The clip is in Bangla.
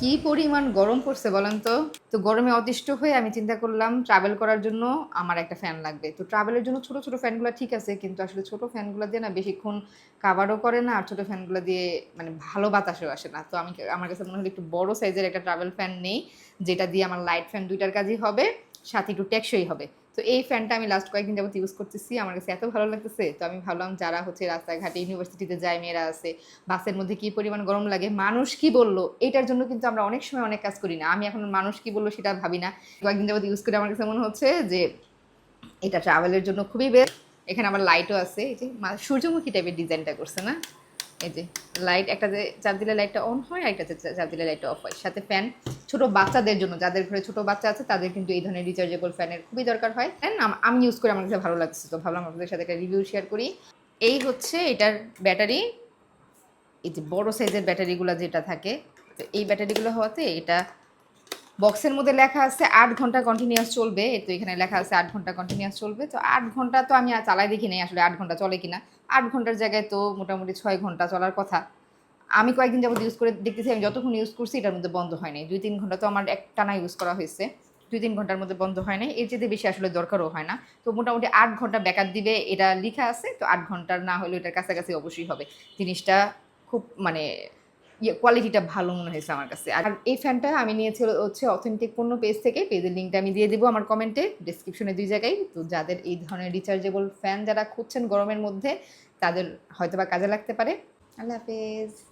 কি পরিমাণ গরম পড়ছে বলেন তো? তো গরমে অতিষ্ঠ হয়ে আমি চিন্তা করলাম ট্রাভেল করার জন্য আমার একটা ফ্যান লাগবে। তো ট্রাভেলের জন্য ছোট ছোট ফ্যানগুলো ঠিক আছে, কিন্তু আসলে ছোট ফ্যানগুলো দিয়ে না বেশিক্ষণ কাভারও করে না, আর ছোট ফ্যানগুলো দিয়ে মানে ভালো বাতাসও আসে না। তো আমি আমার কাছে মনে হলো একটু বড় সাইজের একটা ট্রাভেল ফ্যান নেই, যেটা দিয়ে আমার লাইট ফ্যান দুইটার কাজই হবে, সাথে একটু টেকসই হবে। তো এই ফ্যানটা আমি লাস্ট কয়েকদিন যাবত ইউজ করতেছি। আমার কাছে এত ভালো লাগতেছে। তো আমি ভাবলাম যারা হচ্ছে রাস্তাঘাটে ইউনিভার্সিটিতে যায়, মেয়েরা আছে, বাসের মধ্যে কি পরিমাণ গরম লাগে, মানুষ কি বলল, এটার জন্য কিন্তু আমরা অনেক সময় অনেক কাজ করি না। আমি এখন মানুষ কি বলল সেটা ভাবি না। কয়েকদিন যাবত ইউজ করে আমার কাছে মনে হচ্ছে যে, এটা ট্রাভেলের জন্য খুবই বেস্ট এখানে আমার লাইটও আছে। এই যে সূর্যমুখী টাইপের ডিজাইনটা করছে না? এই যে লাইট একটা যে চাপ দিলে লাইটটা অন হয় আর যে চাপ দিলে লাইটটা অফ হয়। সাথে ফ্যান ছোট বাচ্চাদের জন্য, যাদের ঘরে ছোট বাচ্চা আছে, তাদের কিন্তু এই ধরনের রিচার্জেবল ফ্যানের খুবই দরকার হয়। ফ্যান আমি ইউজ করে আমার কাছে ভালো লাগছে তো ভাবলাম আপনাদের সাথে একটা রিভিউ শেয়ার করি। এই হচ্ছে এটার ব্যাটারি এই যে বড়ো সাইজের ব্যাটারিগুলো যেটা থাকে, তো এই ব্যাটারিগুলো হওয়াতে এটা বক্সের মধ্যে লেখা আছে আট ঘণ্টা কন্টিনিউয়াস চলবে। তো এখানে লেখা আছে আট ঘণ্টা কন্টিনিউয়াস চলবে। তো আট ঘণ্টা তো আমি চালাই দেখি নাই আসলে আট ঘণ্টা চলে কিনা। আট ঘণ্টার জায়গায় তো মোটামুটি ছয় ঘণ্টা চলার কথা। আমি কয়েকদিন যাবত ইউজ করে দেখতেছি, আমি যতক্ষণ ইউজ করছি এটার মধ্যে বন্ধ হয় নাই। দুই তিন ঘণ্টা তো আমার একটানা ইউজ করা হয়েছে। দুই তিন ঘণ্টার মধ্যে বন্ধ হয় নাই। এর চেয়ে বেশি আসলে দরকারও হয় না। তো মোটামুটি আট ঘণ্টা ব্যাকআপ দিবে এটা লেখা আছে। তো আট ঘণ্টার না হলেও এটার কাছাকাছি অবশ্যই হবে। জিনিসটা খুব মানে কোয়ালিটিটা ভালো মনে হয়েছে আমার কাছে। আর এই ফ্যানটা আমি নিয়েছি হচ্ছে অথেন্টিক পণ্য পেজ থেকে। পেজের লিঙ্কটা আমি দিয়ে দিব আমার কমেন্টে ডিসক্রিপশনে দুই জায়গায়। তো যাদের এই ধরনের রিচার্জেবল ফ্যান যারা খুঁজছেন গরমের মধ্যে, তাদের হয়তোবা কাজে লাগতে পারে। আল্লাহ হাফেজ।